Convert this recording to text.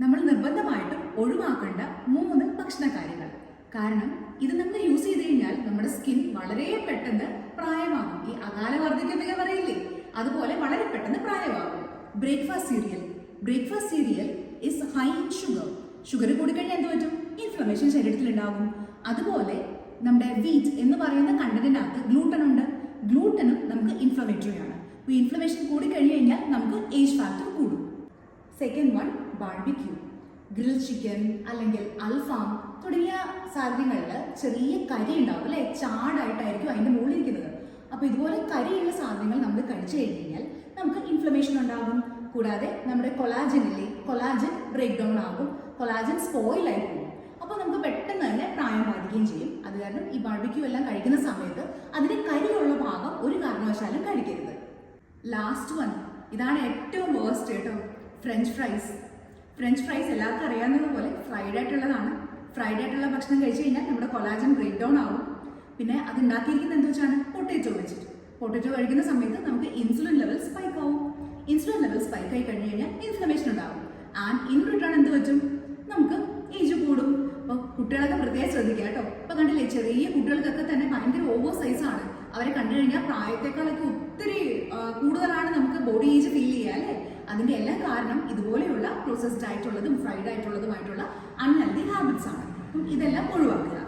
നമ്മൾ നിർബന്ധമായിട്ടും ഒഴിവാക്കേണ്ട മൂന്ന് ഭക്ഷണ കാര്യങ്ങൾ കാരണം ഇത് നമ്മൾ യൂസ് ചെയ്ത് കഴിഞ്ഞാൽ നമ്മുടെ സ്കിൻ വളരെ പെട്ടെന്ന് പ്രായമാകും. ഈ അകാല വർദ്ധിക്കുന്നൊക്കെ പറയില്ലേ? അതുപോലെ വളരെ പെട്ടെന്ന് പ്രായമാകും. Breakfast cereal breakfast cereal is high in sugar sugar കൂടിക്കഴിഞ്ഞാൽ എന്ത് പറ്റും? ഇൻഫ്ലമേഷൻ ശരീരത്തിൽ ഉണ്ടാകും. അതുപോലെ നമ്മുടെ വീറ്റ് എന്ന് പറയുന്ന കണ്ടന്റിനകത്ത് ഗ്ലൂട്ടൻ ഉണ്ട്. ഗ്ലൂട്ടനും നമുക്ക് ഇൻഫ്ലമേറ്ററി ആണ്. ഇൻഫ്ലമേഷൻ കൂടി കഴിഞ്ഞു കഴിഞ്ഞാൽ നമുക്ക് ഏജ് ഫാക്ടർ കൂടും. Second one barbecue grill chicken അല്ലെങ്കിൽ അൽഫാം തുടങ്ങിയ സാധനങ്ങളിൽ ചെറിയ കരി ഉണ്ടാവും അല്ലെ? ചാടായിട്ടായിരിക്കും അതിന്റെ മുകളിൽ ഇരിക്കുന്നത്. അപ്പോൾ ഇതുപോലെ കരിയുള്ള സാധനങ്ങൾ നമ്മൾ കഴിച്ചു കഴിഞ്ഞ് കഴിഞ്ഞാൽ നമുക്ക് ഇൻഫ്ലമേഷൻ ഉണ്ടാകും. കൂടാതെ നമ്മുടെ കൊളാജനിലെ കൊളാജൻ ബ്രേക്ക് ഡൗൺ ആകും. കൊളാജൻ സ്പോയിൽ ആയി പോകും. അപ്പോൾ നമുക്ക് പെട്ടെന്ന് തന്നെ പ്രായം ബാധിക്കുകയും ചെയ്യും. അത് കാരണം ഈ ബാർബിക്യൂ എല്ലാം കഴിക്കുന്ന സമയത്ത് അതിന് കരിയുള്ള ഭാഗം ഒരു കാരണവശാലും കഴിക്കരുത്. ലാസ്റ്റ് വൺ ഇതാണ് ഏറ്റവും വേസ്റ്റ് കേട്ടോ. ഫ്രഞ്ച് ഫ്രൈസ് ഫ്രഞ്ച് ഫ്രൈസ് എല്ലാവർക്കും അറിയാവുന്നത് പോലെ ഫ്രൈഡ് ആയിട്ടുള്ളതാണ്. ഫ്രൈഡ് ആയിട്ടുള്ള ഭക്ഷണം കഴിച്ചു കഴിഞ്ഞാൽ നമ്മുടെ കൊലാജൻ ബ്രേക്ക് ഡൗൺ ആവും. പിന്നെ അത് ഉണ്ടാക്കിയിരിക്കുന്നത് എന്താ വെച്ചാണ്? പൊട്ടേറ്റോ വെച്ചിട്ട്. പൊട്ടേറ്റോ കഴിക്കുന്ന സമയത്ത് നമുക്ക് ഇൻസുലിൻ ലെവൽ സ്പൈക്ക് ആവും. ഇൻസുലിൻ ലെവൽ സ്പൈക്ക് ആയി കഴിഞ്ഞ് കഴിഞ്ഞാൽ ഇൻഫ്ലമേഷൻ ഉണ്ടാവും. ആൻഡ് ഇൻ റിട്ടേൺ എന്ത് പറ്റും? നമുക്ക് ഏജ് കൂടും. അപ്പോൾ കുട്ടികളൊക്കെ പ്രത്യേകം ശ്രദ്ധിക്കുക കേട്ടോ. ഇപ്പൊ കണ്ടില്ലേ ചെറിയ കുട്ടികൾക്കൊക്കെ തന്നെ ഭയങ്കര ഓവർ സൈസാണ് അവരെ കണ്ടു കഴിഞ്ഞാൽ പ്രായത്തെക്കാളൊക്കെ ഒത്തിരി കൂടുതലാണ് നമുക്ക് ബോഡി ഏജ് ഫീൽ ചെയ്യുക അല്ലേ? അതിന്റെ എല്ലാം കാരണം ഇതുപോലെയുള്ള പ്രോസസ്ഡ് ആയിട്ടുള്ളതും ഫ്രൈഡ് ആയിട്ടുള്ളതുമായിട്ടുള്ള അൺഹെൽത്തി ഹാബിറ്റ്സ് ആണ്. അപ്പം ഇതെല്ലാം ഒഴിവാക്കുക.